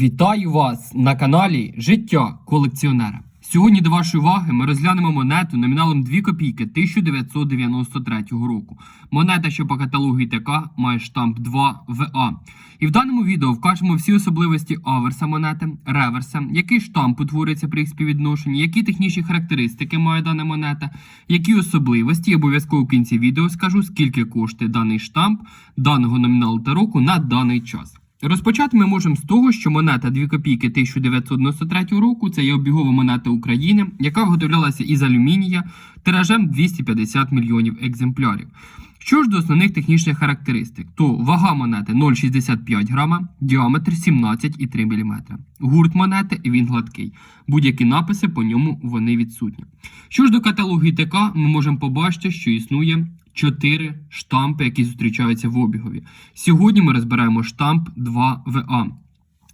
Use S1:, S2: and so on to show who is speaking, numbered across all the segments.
S1: Вітаю вас на каналі Життя колекціонера. Сьогодні до вашої уваги ми розглянемо монету номіналом 2 копійки 1993 року. Монета, що по каталогу ІТК має штамп 2 ВА. І в даному відео вкажемо всі особливості аверса монети, реверса, який штамп утворюється при їх співвідношенні, які технічні характеристики має дана монета, які особливості. І обов'язково в кінці відео скажу, скільки коштує даний штамп даного номіналу та року на даний час. Розпочати ми можемо з того, що монета 2 копійки 1993 року це є обігова монета України, яка виготовлялася із алюмінія тиражем 250 мільйонів екземплярів. Що ж до основних технічних характеристик, то вага монети 0,65 грама, діаметр 17,3 мм. Гурт монети він гладкий. Будь-які написи по ньому вони відсутні. Що ж до каталогу ІТК, ми можемо побачити, що існує 4 штампи, які зустрічаються в обігові. Сьогодні ми розбираємо штамп 2ВА.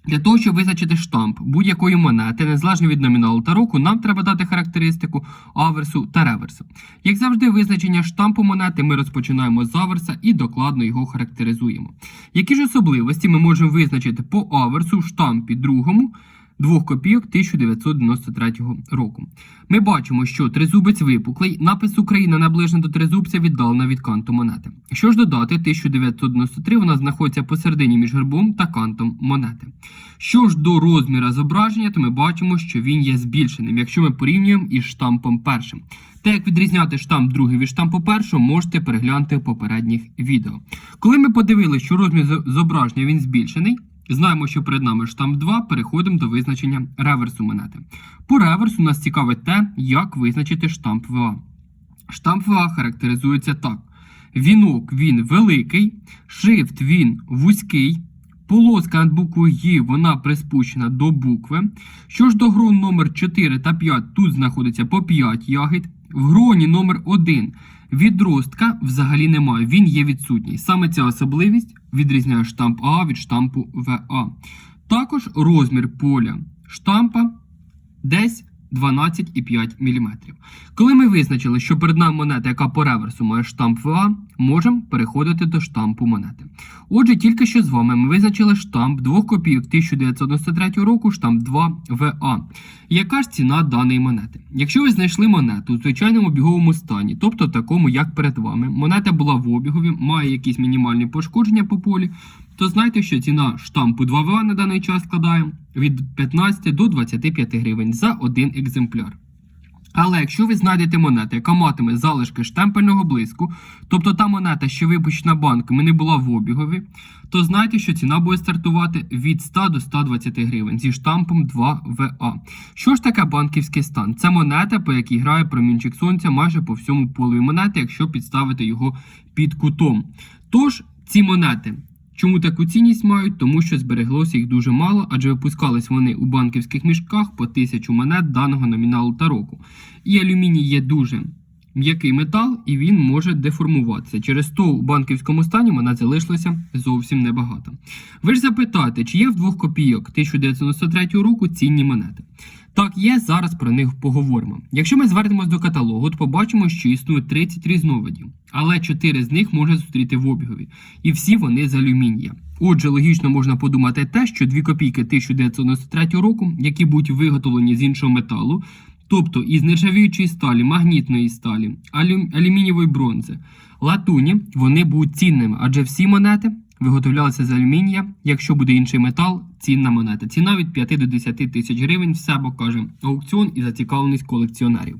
S1: Для того, щоб визначити штамп будь-якої монети, незалежно від номіналу та року, нам треба дати характеристику аверсу та реверсу. Як завжди, визначення штампу монети ми розпочинаємо з аверса і докладно його характеризуємо. Які ж особливості ми можемо визначити по аверсу в штампі другому 2 копійок 1993 року? Ми бачимо, що тризубець випуклий, напис Україна наближена до тризубця віддалена від канту монети. Що ж додати, 1993 вона знаходиться посередині між гербом та кантом монети. Що ж до розміра зображення, то ми бачимо, що він є збільшеним, якщо ми порівнюємо із штампом першим. Те, як відрізняти штамп другий від штампу першого, можете переглянути в попередніх відео. Коли ми подивилися, що розмір зображення він збільшений, знаємо, що перед нами штамп 2, переходимо до визначення реверсу монети. По реверсу нас цікавить те, як визначити штамп ВА. Штамп ВА характеризується так: вінок він великий, шрифт він вузький. Полоска над буквою Ї вона приспущена до букви. Що ж до грон номер 4 та 5, тут знаходиться по 5 ягід. В гроні номер 1 відростка взагалі немає, він є відсутній. Саме ця особливість відрізняє штамп А від штампу ВА. Також розмір поля штампа десь 12,5 мм. Коли ми визначили, що перед нами монета, яка по реверсу має штамп ВА, можемо переходити до штампу монети. Отже, тільки що з вами ми визначили штамп 2 копійок 1993 року, штамп 2 ВА. Яка ж ціна даної монети? Якщо ви знайшли монету у звичайному біговому стані, тобто такому, як перед вами, монета була в обігові, має якісь мінімальні пошкодження по полі, то знайте, що ціна штампу 2ВА на даний час складає від 15 до 25 гривень за один екземпляр. Але якщо ви знайдете монету, яка матиме залишки штемпельного блиску, тобто та монета, що випущена банками, не була в обігові, то знайте, що ціна буде стартувати від 100 до 120 гривень зі штампом 2ВА. Що ж таке банківський стан? Це монета, по якій грає промінчик сонця майже по всьому полові монети, якщо підставити його під кутом. Тож ці монети. Чому таку цінність мають? Тому що збереглося їх дуже мало, адже випускались вони у банківських мішках по тисячу монет даного номіналу та року. І алюміній є дуже м'який метал, і він може деформуватися. Через то у банківському стані монет залишилося зовсім небагато. Ви ж запитаєте, чи є в двох копійок 1993 року цінні монети? Так, є, зараз про них поговоримо. Якщо ми звернемось до каталогу, то побачимо, що існує 30 різновидів, але 4 з них можна зустріти в обігові, і всі вони з алюмінія. Отже, логічно можна подумати те, що 2 копійки 1993 року, які будуть виготовлені з іншого металу, тобто із нержавіючої сталі, магнітної сталі, алю... алюмінієвої бронзи, латуні, вони будуть цінними, адже всі монети виготовлялися з алюмінія. Якщо буде інший метал, цінна монета. Ціна від 5 до 10 тисяч гривень. Все покаже аукціон і зацікавленість колекціонерів.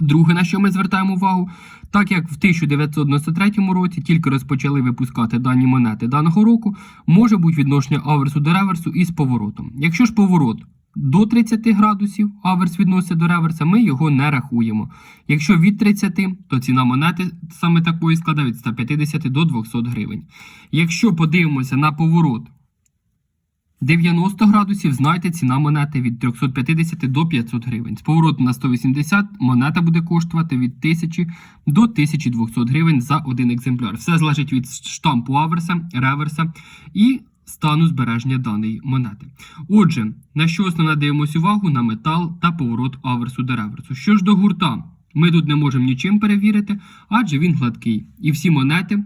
S1: Друге, на що ми звертаємо увагу, так як в 1993 році тільки розпочали випускати дані монети даного року, може бути відношення аверсу до реверсу із поворотом. Якщо ж поворот до 30 градусів, аверс відноситься до реверса, ми його не рахуємо. Якщо від 30, то ціна монети саме такої складає від 150 до 200 гривень. Якщо подивимося на поворот 90 градусів, знайте, ціна монети від 350 до 500 гривень. З поворотом на 180 монета буде коштувати від 1000 до 1200 гривень за один екземпляр. Все залежить від штампу аверса, реверса і стану збереження даної монети. Отже, на що основне дивимося увагу? На метал та поворот аверсу до реверсу. Що ж до гурта? Ми тут не можемо нічим перевірити, адже він гладкий. І всі монети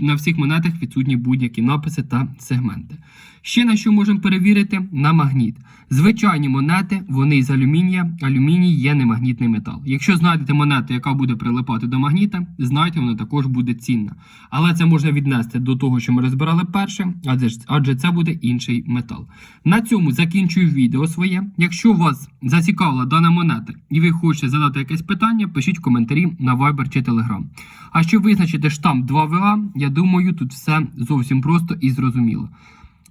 S1: на всіх монетах відсутні будь-які написи та сегменти. Ще на що можемо перевірити? На магніт. Звичайні монети, вони із алюмінія. Алюміній є немагнітний метал. Якщо знайдете монету, яка буде прилипати до магніта, знайте, вона також буде цінна. Але це можна віднести до того, що ми розбирали перше, адже, це буде інший метал. На цьому закінчую відео своє. Якщо вас зацікавила дана монета і ви хочете задати якесь питання, пишіть в коментарі на Viber чи Telegram. А щоб визначити штамп 2ВА, я думаю, тут все зовсім просто і зрозуміло.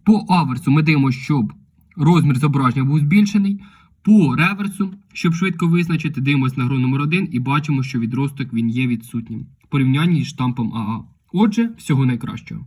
S1: По аверсу ми дивимося, щоб розмір зображення був збільшений. По реверсу, щоб швидко визначити, дивимося на гру номер 1 і бачимо, що відросток він є відсутнім в порівнянні з штампом АА. Отже, всього найкращого.